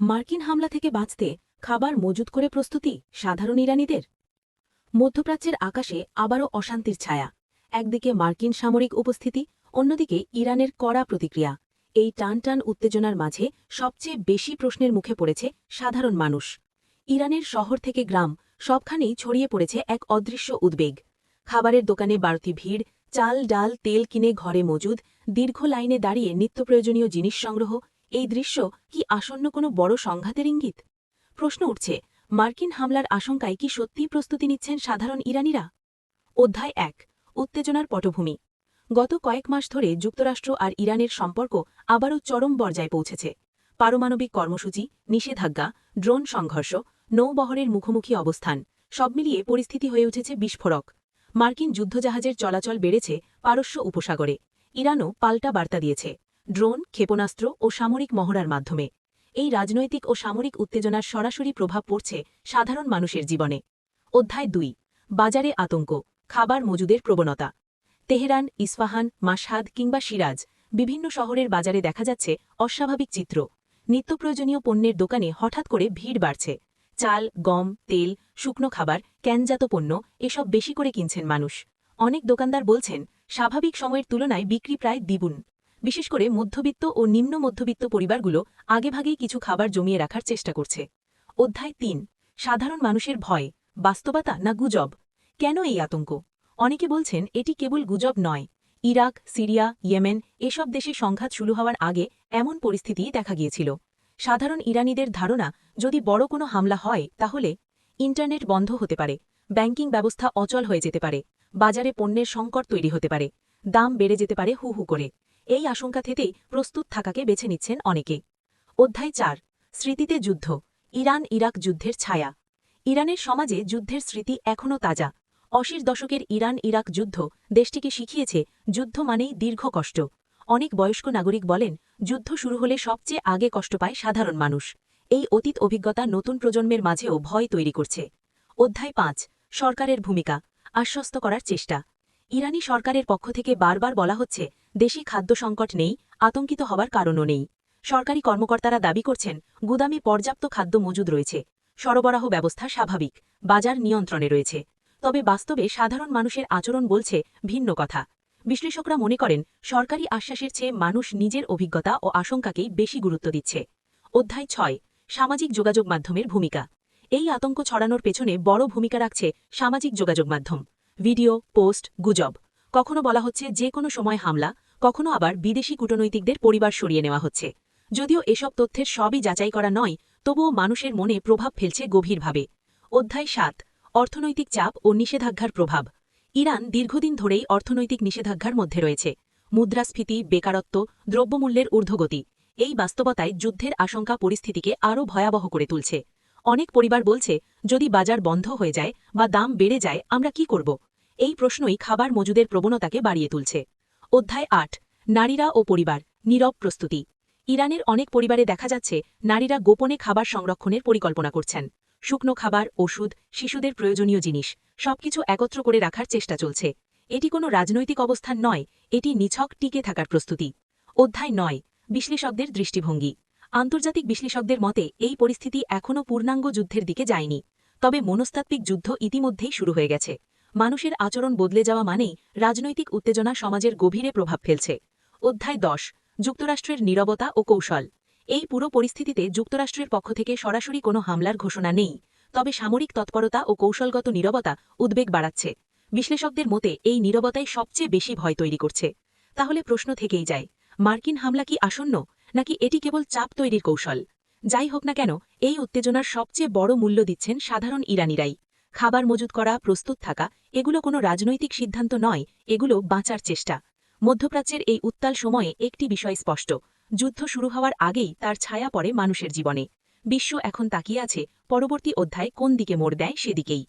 মার্কিন হামলা থেকে বাঁচতে খাবার মজুত করে প্রস্তুতি সাধারণ ইরানিদের? মধ্যপ্রাচ্যের আকাশে আবারও অশান্তির ছায়া। একদিকে মার্কিন সামরিক উপস্থিতি, অন্যদিকে ইরানের কড়া প্রতিক্রিয়া। এই টান টান উত্তেজনার মাঝে সবচেয়ে বেশি প্রশ্নের মুখে পড়েছে সাধারণ মানুষ। ইরানের শহর থেকে গ্রাম সবখানেই ছড়িয়ে পড়েছে এক অদৃশ্য উদ্বেগ। খাবারের দোকানে বাড়তি ভিড়, চাল, ডাল, তেল কিনে ঘরে মজুদ, দীর্ঘ লাইনে দাঁড়িয়ে নিত্যপ্রয়োজনীয় জিনিস সংগ্রহ এই দৃশ্য কি আসন্ন কোনো বড় সংঘাতের ইঙ্গিত? প্রশ্ন উঠছে, মার্কিন হামলার আশঙ্কায় কি সত্যিই প্রস্তুতি নিচ্ছেন সাধারণ ইরানিরা? অধ্যায় এক, উত্তেজনার পটভূমি। গত কয়েক মাস ধরে যুক্তরাষ্ট্র আর ইরানের সম্পর্ক আবারও চরম পর্যায়ে পৌঁছেছে। পারমাণবিক কর্মসূচি, নিষেধাজ্ঞা, ড্রোন সংঘর্ষ, নৌবহরের মুখোমুখি অবস্থান, সব মিলিয়ে পরিস্থিতি হয়ে উঠেছে বিস্ফোরক। মার্কিন যুদ্ধজাহাজের চলাচল বেড়েছে পারস্য উপসাগরে। ইরানও পাল্টা বার্তা দিয়েছে। ড্রোন, ক্ষেপণাস্ত্র ও সামরিক মহড়ার মাধ্যমে। এই রাজনৈতিক ও সামরিক উত্তেজনার সরাসরি প্রভাব পড়ছে সাধারণ মানুষের জীবনে। অধ্যায় দুই, বাজারে আতঙ্ক, খাবার মজুদের প্রবণতা। তেহরান ইস্ফাহান মাসহাদ কিংবা সিরাজ, বিভিন্ন শহরের বাজারে দেখা যাচ্ছে অস্বাভাবিক চিত্র। নিত্যপ্রয়োজনীয় পণ্যের দোকানে হঠাৎ করে ভিড় বাড়ছে। চাল, গম, তেল, শুকনো খাবার, ক্যানজাত পণ্য এসব বেশি করে কিনছেন মানুষ। অনেক দোকানদার বলছেন, স্বাভাবিক সময়ের তুলনায় বিক্রি প্রায় দ্বিগুণ। বিশেষ করে মধ্যবিত্ত ও নিম্ন মধ্যবিত্ত পরিবারগুলো আগেভাগেই কিছু খাবার জমিয়ে রাখার চেষ্টা করছে। অধ্যায় তিন, সাধারণ মানুষের ভয়, বাস্তবতা না গুজব? কেন এই আতঙ্ক? অনেকে বলছেন এটি কেবল গুজব নয়। ইরাক, সিরিয়া, ইয়েমেন এসব দেশে সংঘাত শুরু হওয়ার আগে এমন পরিস্থিতিই দেখা গিয়েছিল। সাধারণ ইরানিদের ধারণা, যদি বড় কোনো হামলা হয়, তাহলে ইন্টারনেট বন্ধ হতে পারে, ব্যাংকিং ব্যবস্থা অচল হয়ে যেতে পারে, বাজারে পণ্যের সংকট তৈরি হতে পারে, দাম বেড়ে যেতে পারে হু হু করে। এই আশঙ্কা থেকেই প্রস্তুত থাকাকে বেছে নিচ্ছেন অনেকে। অধ্যায় চার, স্মৃতিতে যুদ্ধ ইরান ইরাক যুদ্ধের ছায়া। ইরানের সমাজে যুদ্ধের স্মৃতি এখনও তাজা। অশির দশকের ইরান ইরাক যুদ্ধ দেশটিকে শিখিয়েছে যুদ্ধ মানেই দীর্ঘ কষ্ট। অনেক বয়স্ক নাগরিক বলেন, যুদ্ধ শুরু হলে সবচেয়ে আগে কষ্ট পায় সাধারণ মানুষ। এই অতীত অভিজ্ঞতা নতুন প্রজন্মের মাঝেও ভয় তৈরি করছে। অধ্যায় পাঁচ, সরকারের ভূমিকা, আশ্বস্ত করার চেষ্টা। ইরানি সরকারের পক্ষ থেকে বারবার বলা হচ্ছে দেশি খাদ্য সংকট নেই, আতঙ্কিত হবার কারণও নেই। সরকারি কর্মকর্তারা দাবি করছেন, গুদামে পর্যাপ্ত খাদ্য মজুদ রয়েছে। সরবরাহ ব্যবস্থা স্বাভাবিক, বাজার নিয়ন্ত্রণে রয়েছে। তবে বাস্তবে সাধারণ মানুষের আচরণ বলছে ভিন্ন কথা। বিশ্লেষকরা মনে করেন, সরকারি আশ্বাসের চেয়ে মানুষ নিজের অভিজ্ঞতা ও আশঙ্কাকেই বেশি গুরুত্ব দিচ্ছে। অধ্যায় ছয়, সামাজিক যোগাযোগ মাধ্যমের ভূমিকা। এই আতঙ্ক ছড়ানোর পেছনে বড় ভূমিকা রাখছে সামাজিক যোগাযোগ মাধ্যম। ভিডিও, পোস্ট, গুজব। কখনো বলা হচ্ছে যে কোনো সময় হামলা, কখনো আবার বিদেশি কূটনৈতিকদের পরিবার সরিয়ে নেওয়া হচ্ছে। যদিও এসব তথ্যের সবই যাচাই করা নয়, তবুও মানুষের মনে প্রভাব ফেলছে গভীরভাবে। অধ্যায় সাত, অর্থনৈতিক চাপ ও নিষেধাজ্ঞার প্রভাব। ইরান দীর্ঘদিন ধরেই অর্থনৈতিক নিষেধাজ্ঞার মধ্যে রয়েছে। মুদ্রাস্ফীতি, বেকারত্ব, দ্রব্যমূল্যের ঊর্ধ্বগতি, এই বাস্তবতায় যুদ্ধের আশঙ্কা পরিস্থিতিকে আরও ভয়াবহ করে তুলছে। অনেক পরিবার বলছে, যদি বাজার বন্ধ হয়ে যায় বা দাম বেড়ে যায়, আমরা কি করব? এই প্রশ্নই খাবার মজুদের প্রবণতাকে বাড়িয়ে তুলছে। অধ্যায় আট, নারীরা ও পরিবার, নীরব প্রস্তুতি। ইরানের অনেক পরিবারে দেখা যাচ্ছে, নারীরা গোপনে খাবার সংরক্ষণের পরিকল্পনা করছেন। শুকনো খাবার, ওষুধ, শিশুদের প্রয়োজনীয় জিনিস, সবকিছু একত্র করে রাখার চেষ্টা চলছে। এটি কোনো রাজনৈতিক অবস্থান নয়, এটি নিছক টিকে থাকার প্রস্তুতি। অধ্যায় নয়, বিশ্লেষকদের দৃষ্টিভঙ্গি। আন্তর্জাতিক বিশ্লেষকদের মতে, এই পরিস্থিতি এখনও পূর্ণাঙ্গ যুদ্ধের দিকে যায়নি। তবে মনস্তাত্ত্বিক যুদ্ধ ইতিমধ্যেই শুরু হয়ে গেছে। মানুষের আচরণ বদলে যাওয়া মানেই রাজনৈতিক উত্তেজনা সমাজের গভীরে প্রভাব ফেলছে। অধ্যায় দশ, যুক্তরাষ্ট্রের নীরবতা ও কৌশল। এই পুরো পরিস্থিতিতে যুক্তরাষ্ট্রের পক্ষ থেকে সরাসরি কোনো হামলার ঘোষণা নেই, তবে সামরিক তৎপরতা ও কৌশলগত নীরবতা উদ্বেগ বাড়াচ্ছে। বিশ্লেষকদের মতে, এই নীরবতাই সবচেয়ে বেশি ভয় তৈরি করছে। তাহলে প্রশ্ন থেকেই যায়, মার্কিন হামলা কি আসন্ন, নাকি এটি কেবল চাপ তৈরির কৌশল? যাই হোক না কেন, এই উত্তেজনার সবচেয়ে বড় মূল্য দিচ্ছেন সাধারণ ইরানিরাই। খাবার মজুত করা, প্রস্তুত থাকা, এগুলো কোনো রাজনৈতিক সিদ্ধান্ত নয়, এগুলো বাঁচার চেষ্টা। মধ্যপ্রাচ্যের এই উত্তাল সময়ে একটি বিষয় স্পষ্ট, যুদ্ধ শুরু হওয়ার আগেই তার ছায়া পড়ে মানুষের জীবনে। বিশ্ব এখন তাকিয়ে আছে, পরবর্তী অধ্যায় কোন দিকে মোড় দেয় সেদিকেই।